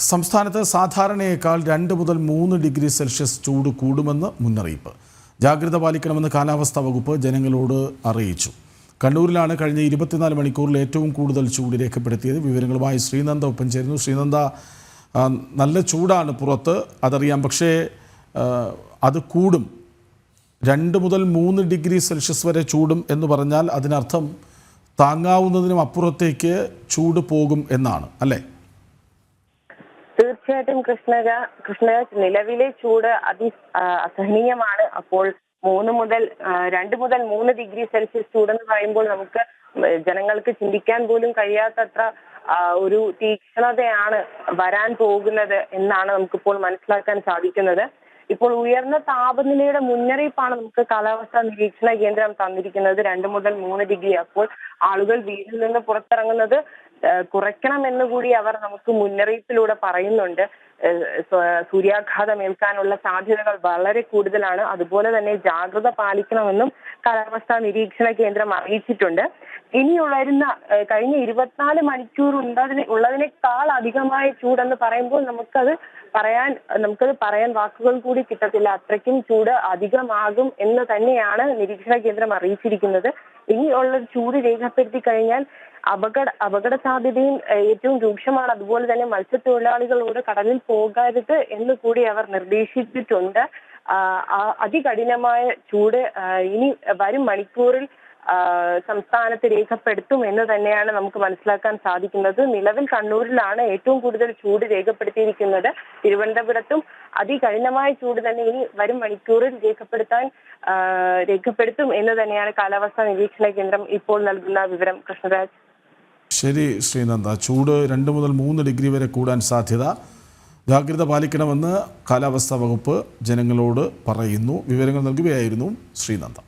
സംസ്ഥാനത്ത് സാധാരണയേക്കാൾ രണ്ട് മുതൽ മൂന്ന് ഡിഗ്രി സെൽഷ്യസ് ചൂട് കൂടുമെന്ന് മുന്നറിയിപ്പ്. ജാഗ്രത പാലിക്കണമെന്ന് കാലാവസ്ഥാ വകുപ്പ് ജനങ്ങളോട് അറിയിച്ചു. കണ്ണൂരിലാണ് കഴിഞ്ഞ ഇരുപത്തിനാല് മണിക്കൂറിൽ ഏറ്റവും കൂടുതൽ ചൂട് രേഖപ്പെടുത്തിയത്. വിവരങ്ങളുമായി ശ്രീനന്ദ ഒപ്പം ചേരുന്നു. ശ്രീനന്ദ നല്ല ചൂടാണ് പുറത്ത്. അതറിയാം. പക്ഷേ അത് കൂടും. രണ്ട് മുതൽ മൂന്ന് ഡിഗ്രി സെൽഷ്യസ് വരെ ചൂടും എന്ന് പറഞ്ഞാൽ അതിനർത്ഥം താങ്ങാവുന്നതിനും അപ്പുറത്തേക്ക് ചൂട് പോകും എന്നാണ് അല്ലേ? തീർച്ചയായിട്ടും കൃഷ്ണക കൃഷ്ണക നിലവിലെ ചൂട് അതി അസഹനീയമാണ്. അപ്പോൾ മൂന്ന് മുതൽ രണ്ട് മുതൽ മൂന്ന് ഡിഗ്രി സെൽഷ്യസ് ചൂടെന്ന് പറയുമ്പോൾ നമുക്ക് ജനങ്ങൾക്ക് ചിന്തിക്കാൻ പോലും കഴിയാത്തത്ര ഒരു തീക്ഷ്ണതയാണ് വരാൻ പോകുന്നത് എന്നാണ് നമുക്കിപ്പോൾ മനസ്സിലാക്കാൻ സാധിക്കുന്നത്. ഇപ്പോൾ ഉയർന്ന താപനിലയുടെ മുന്നറിയിപ്പാണ് നമുക്ക് കാലാവസ്ഥാ നിരീക്ഷണ കേന്ദ്രം തന്നിരിക്കുന്നത്. രണ്ട് മുതൽ മൂന്ന് ഡിഗ്രി. അപ്പോൾ ആളുകൾ വീട്ടിൽ നിന്ന് പുറത്തിറങ്ങുന്നത് കുറയ്ക്കണമെന്ന് കൂടി അവർ നമുക്ക് മുന്നറിയിപ്പിലൂടെ പറയുന്നുണ്ട്. സൂര്യാഘാതം ഏൽക്കാനുള്ള സാധ്യതകൾ വളരെ കൂടുതലാണ്. അതുപോലെ തന്നെ ജാഗ്രത പാലിക്കണമെന്നും കാലാവസ്ഥാ നിരീക്ഷണ കേന്ദ്രം അറിയിച്ചിട്ടുണ്ട്. ഇനി ഉളരുന്ന കഴിഞ്ഞ ഇരുപത്തിനാല് മണിക്കൂർ ഉണ്ടതിനെ ഉള്ളതിനേക്കാൾ അധികമായ ചൂടെന്ന് പറയുമ്പോൾ നമുക്കത് പറയാൻ നമുക്കത് പറയാൻ വാക്കുകൾ കൂടി കിട്ടത്തില്ല. അത്രയ്ക്കും ചൂട് അധികമാകും എന്ന് തന്നെയാണ് നിരീക്ഷണ കേന്ദ്രം അറിയിച്ചിരിക്കുന്നത്. ഇനിയുള്ള ചൂട് രേഖപ്പെടുത്തി കഴിഞ്ഞാൽ അപകട അപകട സാധ്യതയും ഏറ്റവും രൂക്ഷമാണ്. അതുപോലെ തന്നെ മത്സ്യത്തൊഴിലാളികളോട് കടലിൽ പോകരുത് എന്ന് കൂടി അവർ നിർദ്ദേശിച്ചിട്ടുണ്ട്. അതികഠിനമായ ചൂട് ഇനി വരും മണിക്കൂറിൽ സംസ്ഥാനത്ത് രേഖപ്പെടുത്തും എന്ന് തന്നെയാണ് നമുക്ക് മനസ്സിലാക്കാൻ സാധിക്കുന്നത്. നിലവിൽ കണ്ണൂരിലാണ് ഏറ്റവും കൂടുതൽ ചൂട് രേഖപ്പെടുത്തിയിരിക്കുന്നത്. തിരുവനന്തപുരത്തും അതികഠിനമായ ചൂട് തന്നെ ഇനി വരും മണിക്കൂറിൽ രേഖപ്പെടുത്താൻ രേഖപ്പെടുത്തും എന്ന് തന്നെയാണ് കാലാവസ്ഥാ നിരീക്ഷണ കേന്ദ്രം ഇപ്പോൾ നൽകുന്ന വിവരം. കൃഷ്ണരാജ്. ശരി ശ്രീനന്ദ. ചൂട് രണ്ട് മുതൽ മൂന്ന് ഡിഗ്രി വരെ കൂടാൻ സാധ്യത. ജാഗ്രത പാലിക്കണമെന്ന് കാലാവസ്ഥാ വകുപ്പ് ജനങ്ങളോട് പറയുന്നു. വിവരങ്ങൾ നൽകുകയായിരുന്നു ശ്രീനന്ദ.